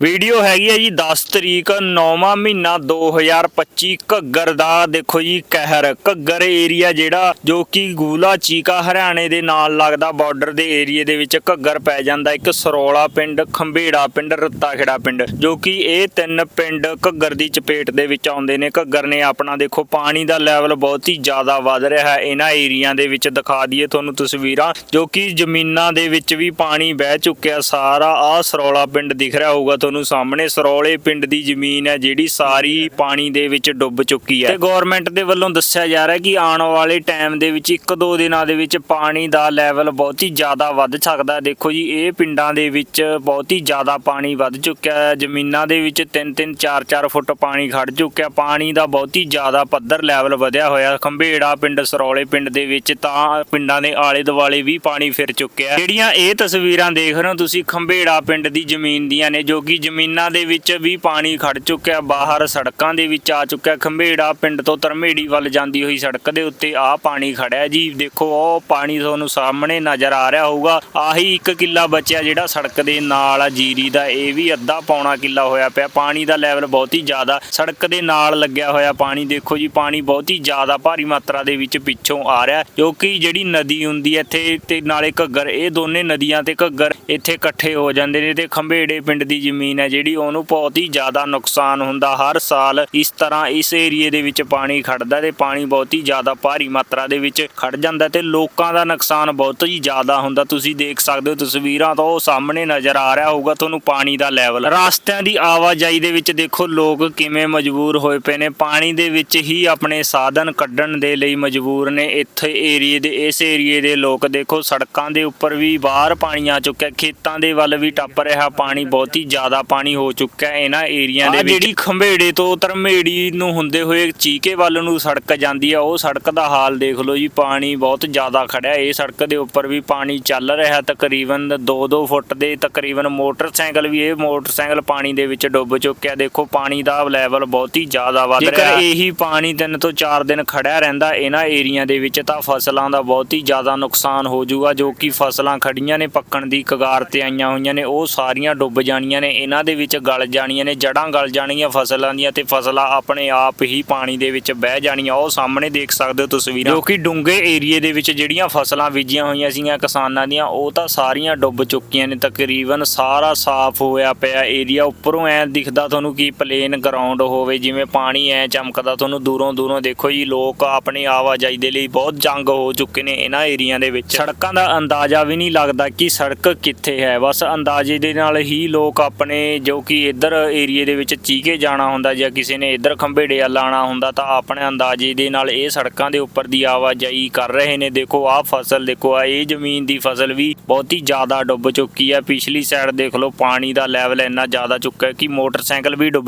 Video ਹੈਗੀ ਹੈ ਜੀ 10 ਤਰੀਕ 9ਵਾਂ ਮਹੀਨਾ 2025 ਘੱਗਰ ਦਾ, ਦੇਖੋ ਜੀ, ਕਹਿਰ। ਘੱਗਰ ਏਰੀਆ ਜਿਹੜਾ ਜੋ ਕਿ ਗੂਲਾ ਚੀਕਾ ਹਰਿਆਣੇ ਦੇ ਨਾਲ ਲੱਗਦਾ ਬਾਰਡਰ ਦੇ ਏਰੀਏ ਦੇ ਵਿੱਚ ਘੱਗਰ ਪੈ ਜਾਂਦਾ। ਇੱਕ ਸਰੋਲਾ ਪਿੰਡ, ਖੰਬੇੜਾ ਪਿੰਡ, ਰੱਤਾਖੇੜਾ ਪਿੰਡ, ਜੋ ਕਿ ਇਹ ਤਿੰਨ ਪਿੰਡ ਘੱਗਰ ਦੀ ਚਪੇਟ ਦੇ ਵਿੱਚ ਆਉਂਦੇ ਨੇ। ਘੱਗਰ ਨੇ ਆਪਣਾ, ਦੇਖੋ, ਪਾਣੀ ਦਾ ਲੈਵਲ ਬਹੁਤ ਹੀ ਜ਼ਿਆਦਾ ਵੱਧ ਰਿਹਾ ਹੈ। ਇਹਨਾਂ ਏਰੀਆ ਦੇ ਵਿੱਚ ਦਿਖਾ ਦਈਏ ਤੁਹਾਨੂੰ ਤਸਵੀਰਾਂ, ਜੋ ਕਿ ਜ਼ਮੀਨਾਂ ਦੇ ਵਿੱਚ ਵੀ ਪਾਣੀ ਬਹਿ ਚੁੱਕਿਆ। ਸਾਰਾ ਆਹ ਸਰੋਲਾ ਪਿੰਡ ਦਿਖ ਰਿਹਾ ਹੋਊਗਾ ਤੁਹਾਨੂੰ ਸਾਹਮਣੇ ਸਰੋਲੇ ਪਿੰਡ ਦੀ ਜ਼ਮੀਨ ਹੈ ਜਿਹੜੀ ਸਾਰੀ ਪਾਣੀ ਦੇ ਵਿੱਚ ਡੁੱਬ ਚੁੱਕੀ ਹੈ। ਤੇ ਗਵਰਨਮੈਂਟ ਦੇ ਵੱਲੋਂ ਦੱਸਿਆ ਜਾ ਰਿਹਾ ਕਿ ਆਉਣ ਵਾਲੇ ਟਾਈਮ ਦੇ ਵਿੱਚ ਇੱਕ ਦੋ ਦਿਨਾਂ ਦੇ ਵਿੱਚ ਪਾਣੀ ਦਾ ਲੈਵਲ ਬਹੁਤ ਹੀ ਜ਼ਿਆਦਾ ਵੱਧ ਸਕਦਾ। ਦੇਖੋ ਜੀ ਇਹ ਪਿੰਡਾਂ ਦੇ ਵਿੱਚ ਬਹੁਤ ਹੀ ਜ਼ਿਆਦਾ ਪਾਣੀ ਵੱਧ ਚੁੱਕਿਆ ਹੈ। ਜ਼ਮੀਨਾਂ ਦੇ ਵਿੱਚ 3-3 4-4 ਫੁੱਟ ਪਾਣੀ ਖੜ ਚੁੱਕਿਆ ਪਾਣੀ ਦਾ ਬਹੁਤ ਹੀ ਜ਼ਿਆਦਾ ਪੱਧਰ ਲੈਵਲ ਵਧਿਆ ਹੋਇਆ ਖੰਬੇੜਾ ਪਿੰਡ ਸਰੋਲੇ ਪਿੰਡ ਦੇ ਵਿੱਚ ਤਾਂ ਪਿੰਡਾਂ ਦੇ ਆਲੇ ਦੁਆਲੇ ਵੀ ਪਾਣੀ ਫਿਰ ਚੁੱਕਿਆ। ਜਿਹੜੀਆਂ ਇਹ ਤਸਵੀਰਾਂ ਦੇਖ ਰਹੇ ਹੋ ਤੁਸੀਂ ਖੰਬੇੜਾ ਪਿੰਡ ਦੀ ਜ਼ਮੀਨ ਦੀਆਂ ਨੇ ਜੋ ਕਿ ਜ਼ਮੀਨਾਂ ਦੇ ਵਿੱਚ ਵੀ ਪਾਣੀ ਖੜ ਚੁੱਕਿਆ, ਬਾਹਰ ਸੜਕਾਂ ਦੇ ਵਿੱਚ ਆ ਚੁੱਕਿਆ ਖੰਬੇੜਾ ਪਿੰਡ ਤੋਂ ਧਰਮੇੜੀ ਵੱਲ ਜਾਂਦੀ ਹੋਈ ਸੜਕ ਦੇ ਉੱਤੇ ਆਹ ਪਾਣੀ ਖੜਿਆ ਜੀ, ਦੇਖੋ, ਉਹ ਪਾਣੀ ਤੁਹਾਨੂੰ ਸਾਹਮਣੇ ਨਜ਼ਰ ਆ ਰਿਹਾ ਹੋਊਗਾ। ਆਹੀ ਇੱਕ ਕਿੱਲਾ ਬਚਿਆ ਜਿਹੜਾ ਸੜਕ ਦੇ ਨਾਲ ਆ, ਜੀਰੀ ਦਾ, ਇਹ ਵੀ ਅੱਧਾ ਪੌਣਾ ਕਿੱਲਾ ਹੋਇਆ ਪਿਆ। ਪਾਣੀ ਦਾ ਲੈਵਲ ਬਹੁਤ ਹੀ ਜ਼ਿਆਦਾ, ਸੜਕ ਦੇ ਨਾਲ ਲੱਗਿਆ ਹੋਇਆ ਪਾਣੀ, ਦੇਖੋ ਜੀ, ਪਾਣੀ ਬਹੁਤ ਹੀ ਜ਼ਿਆਦਾ ਭਾਰੀ ਮਾਤਰਾ ਦੇ ਵਿੱਚ ਪਿੱਛੋਂ ਆ ਰਿਹਾ ਜੋ ਕਿ ਜਿਹੜੀ ਨਦੀ ਹੁੰਦੀ ਹੈ ਇੱਥੇ ਤੇ ਨਾਲੇ ਘੱਗਰ, ਇਹ ਦੋਨੇ ਨਦੀਆਂ ਤੇ ਘੱਗਰ ਇੱਥੇ ਇਕੱਠੇ ਹੋ ਜਾਂਦੇ ਨੇ ਤੇ ਖੰਬੇੜੇ ਪਿੰਡ ਦੀ ਜ਼ਮੀਨ ਹੈ ਜਿਹੜੀ ਉਹਨੂੰ ਬਹੁਤ ਹੀ ਜ਼ਿਆਦਾ ਨੁਕਸਾਨ ਹੁੰਦਾ। ਹਰ ਸਾਲ ਇਸ ਤਰ੍ਹਾਂ ਇਸ ਏਰੀਏ ਦੇ ਵਿੱਚ ਪਾਣੀ ਖੜਦਾ ਤੇ ਪਾਣੀ ਬਹੁਤ ਹੀ ਜ਼ਿਆਦਾ ਭਾਰੀ ਮਾਤਰਾ ਦੇ ਵਿੱਚ ਖੜ ਜਾਂਦਾ ਤੇ ਲੋਕਾਂ ਦਾ ਨੁਕਸਾਨ ਬਹੁਤ ਹੀ ਜ਼ਿਆਦਾ ਹੁੰਦਾ। ਤੁਸੀਂ ਦੇਖ ਸਕਦੇ ਹੋ ਤਸਵੀਰਾਂ ਤੋਂ ਉਹ ਸਾਹਮਣੇ ਨਜ਼ਰ ਆ ਰਿਹਾ ਹੋਊਗਾ ਤੁਹਾਨੂੰ ਪਾਣੀ ਦਾ ਲੈਵਲ। ਰਾਸਤਿਆਂ ਦੀ ਆਵਾਜਾਈ ਦੇ ਵਿੱਚ ਦੇਖੋ ਲੋਕ ਕਿਵੇਂ ਮਜਬੂਰ ਹੋਏ ਪਏ ਨੇ। ਪਾਣੀ ਦੇ ਵਿੱਚ ਹੀ ਆਪਣੇ ਸਾਧਨ ਕੱਢਣ ਦੇ ਲਈ ਮਜਬੂਰ ਨੇ। ਇੱਥੇ ਏਰੀਏ ਦੇ ਇਸ ਏਰੀਏ ਦੇ ਲੋਕ ਦੇਖੋ ਸੜਕਾਂ ਦੇ ਉੱਪਰ ਵੀ ਬਾਹਰ ਪਾਣੀ ਆ ਚੁੱਕਿਆ। ਖੇਤਾਂ ਦੇ ਵੱਲ ਵੀ ਟੱਪ ਰਿਹਾ। ਪਾਣੀ ਬਹੁਤ ਹੀ ਜ਼ਿਆਦਾ ਪਾਣੀ ਹੋ ਚੁੱਕਾ ਹੈ ਇਹਨਾਂ ਏਰੀਆ ਦੇ ਵਿੱਚ। ਜਿਹੜੀ ਖੰਬੇੜੇ ਤੋਂ ਧਰਮੇੜੀ ਨੂੰ ਹੁੰਦੇ ਹੋਏ ਚੀਕੇ ਵੱਲ ਨੂੰ ਸੜਕ ਜਾਂਦੀ ਆ ਉਹ ਸੜਕ ਦਾ ਹਾਲ ਦੇਖ ਲਓ ਜੀ ਪਾਣੀ ਬਹੁਤ ਜ਼ਿਆਦਾ ਖੜਿਆ। ਇਹ ਸੜਕ ਦੇ ਉੱਪਰ ਵੀ ਪਾਣੀ ਚੱਲ ਰਿਹਾ ਤਕਰੀਬਨ 2-2 ਫੁੱਟ ਦੇ ਤਕਰੀਬਨ ਮੋਟਰਸਾਈਕਲ ਵੀ ਇਹ ਮੋਟਰਸਾਈਕਲ ਪਾਣੀ ਦੇ ਵਿੱਚ ਡੁੱਬ ਚੁੱਕਿਆ। ਦੇਖੋ ਪਾਣੀ ਦਾ ਲੈਵਲ ਬਹੁਤ ਹੀ ਜ਼ਿਆਦਾ ਵੱਧ ਰਿਹਾ। ਜੇਕਰ ਇਹੀ ਪਾਣੀ ਤਿੰਨ ਤੋਂ 4 ਦਿਨ ਖੜਿਆ ਰਹਿੰਦਾ ਇਹਨਾਂ ਏਰੀਆ ਦੇ ਵਿੱਚ ਤਾਂ ਫਸਲਾਂ ਦਾ ਬਹੁਤ ਹੀ ਜ਼ਿਆਦਾ ਨੁਕਸਾਨ ਹੋ ਜਾਊਗਾ ਜੋ ਕਿ ਫਸਲਾਂ ਖੜੀਆਂ ਨੇ ਪੱਕਣ ਦੀ ਕਗਾਰ ਤੇ ਆਈਆਂ ਹੋਈਆਂ ਨੇ ਉਹ ਸਾਰੀਆਂ ਡੁੱਬ ਜਾਣੀਆਂ ਨੇ। ਇਹਨਾਂ ਦੇ ਵਿੱਚ ਗਲ ਜਾਣੀਆਂ ਨੇ ਜੜਾਂ ਗਲ ਜਾਣੀਆਂ ਫਸਲਾਂ ਦੀਆਂ ਤੇ ਫਸਲਾਂ ਆਪਣੇ ਆਪ ਹੀ ਪਾਣੀ ਦੇ ਵਿੱਚ ਬਹਿ ਜਾਣੀਆਂ। ਉਹ ਸਾਹਮਣੇ ਦੇਖ ਸਕਦੇ ਹੋ ਤਸਵੀਰਾਂ। ਜੋ ਕਿ ਡੂੰਘੇ ਏਰੀਏ ਦੇ ਵਿੱਚ ਜਿਹੜੀਆਂ ਫਸਲਾਂ ਬੀਜੀਆਂ ਹੋਈਆਂ ਸੀਗੀਆਂ ਕਿਸਾਨਾਂ ਦੀਆਂ, ਉਹ ਤਾਂ ਸਾਰੀਆਂ ਡੁੱਬ ਚੁੱਕੀਆਂ ਨੇ। ਤਕਰੀਬਨ ਸਾਰਾ ਸਾਫ਼ ਹੋਇਆ ਪਿਆ ਏਰੀਆ। ਉੱਪਰੋਂ ਐ ਦਿਖਦਾ ਤੁਹਾਨੂੰ ਕਿ ਪਲੇਨ ਗਰਾਊਂਡ ਹੋਵੇ, ਜਿਵੇਂ ਪਾਣੀ ਐ ਚਮਕਦਾ। ਤੁਹਾਨੂੰ ਦੂਰੋਂ ਦੂਰੋਂ ਦੇਖੋ ਜੀ, ਲੋਕ ਆਪਣੀ ਆਵਾਜਾਈ ਦੇ ਲਈ ਬਹੁਤ ਜੰਗ ਹੋ ਚੁੱਕੇ ਨੇ ਇਹਨਾਂ ਏਰੀਆ ਦੇ ਵਿੱਚ। ਸੜਕਾਂ ਦਾ ਅੰਦਾਜ਼ਾ ਵੀ ਨਹੀਂ ਲੱਗਦਾ ਕਿ ਸੜਕ ਕਿੱਥੇ ਹੈ। ਬਸ ਅੰਦਾਜ਼ੇ ਦੇ ਨਾਲ ਹੀ ਲੋਕ ਆਪਣੇ ਜੋ ਕਿ ਇੱਧਰ ਏਰੀਏ ਦੇ ਵਿੱਚ ਚੀਕੇ ਜਾਣਾ ਹੁੰਦਾ ਜਾਂ ਕਿਸੇ ਨੇ ਇੱਧਰ ਖੰਭੇੜਿਆ ਵੱਲ ਹੁੰਦਾ ਤਾਂ ਆਪਣੇ ਅੰਦਾਜ਼ੇ ਦੇ ਨਾਲ ਇਹ ਸੜਕਾਂ ਦੇ ਉੱਪਰ ਦੀ ਆਵਾਜਾਈ ਕਰ ਰਹੇ ਨੇ। ਦੇਖੋ, ਆਹ ਫਸਲ, ਦੇਖੋ ਆ ਇਹ ਜ਼ਮੀਨ ਦੀ ਫਸਲ ਵੀ ਬਹੁਤ ਹੀ ਜ਼ਿਆਦਾ ਡੁੱਬ ਚੁੱਕੀ ਹੈ। ਪਿਛਲੀ ਸਾਈਡ ਦੇਖ ਲਓ, ਪਾਣੀ ਦਾ ਲੈਵਲ ਇੰਨਾ ਜ਼ਿਆਦਾ ਚੁੱਕਾ ਹੈ ਕਿ ਮੋਟਰਸਾਈਕਲ ਵੀ ਡੁੱਬ